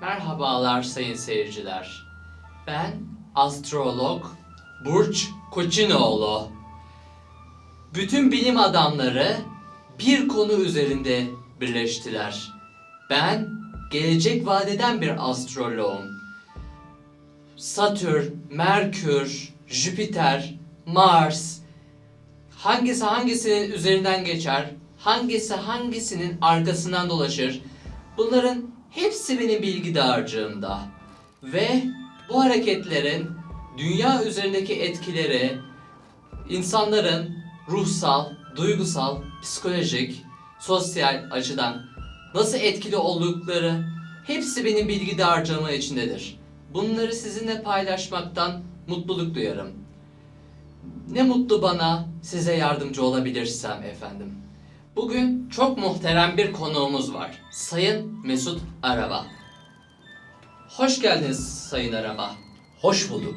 Merhabalar sayın seyirciler. Ben astrolog Burç Koçinoğlu. Bütün bilim adamları bir konu üzerinde birleştiler. Ben gelecek vadeden bir astroloğum. Satürn, Merkür, Jüpiter, Mars hangisi hangisinin üzerinden geçer, hangisi hangisinin arkasından dolaşır. Bunların hepsi benim bilgi dağarcığımda. Ve bu hareketlerin dünya üzerindeki etkileri insanların ruhsal, duygusal, psikolojik, sosyal açıdan nasıl etkili oldukları hepsi benim bilgi dağarcığımın içindedir. Bunları sizinle paylaşmaktan mutluluk duyarım. Ne mutlu bana size yardımcı olabilirsem efendim. Bugün çok muhterem bir konuğumuz var. Sayın Mesut Araba. Hoş geldiniz Sayın Araba. Hoş bulduk.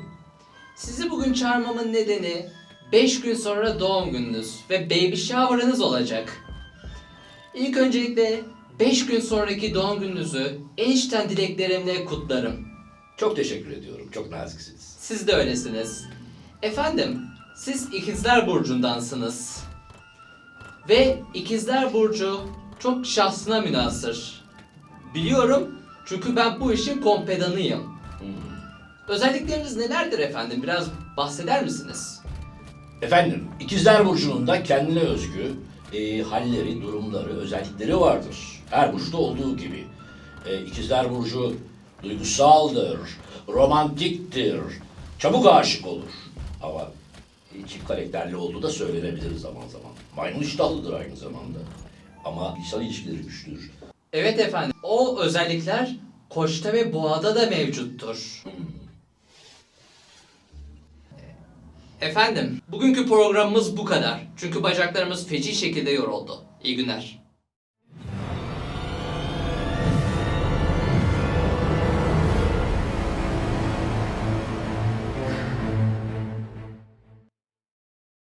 Sizi bugün çağırmamın nedeni 5 gün sonra doğum gününüz ve baby shower'ınız olacak. İlk öncelikle 5 gün sonraki doğum gününüzü en içten dileklerimle kutlarım. Çok teşekkür ediyorum. Çok naziksiniz. Siz de öylesiniz. Efendim, siz ikizler burcundansınız. Ve ikizler burcu çok şahsına münasır. Biliyorum çünkü ben bu işin kompedanıyım. Hmm. Özellikleriniz nelerdir efendim? Biraz bahseder misiniz? Efendim, İkizler Burcu'nun da kendine özgü e, halleri, durumları, özellikleri vardır. Her burçta olduğu gibi. E, İkizler Burcu duygusaldır, romantiktir, çabuk aşık olur. Ama çift karakterli olduğu da söylenebilir zaman zaman. Maymun iştahlıdır aynı zamanda. Ama insan ilişkileri güçlüdür. Evet efendim, o özellikler koçta ve boğada da mevcuttur. Efendim, bugünkü programımız bu kadar. Çünkü bacaklarımız feci şekilde yoruldu. İyi günler.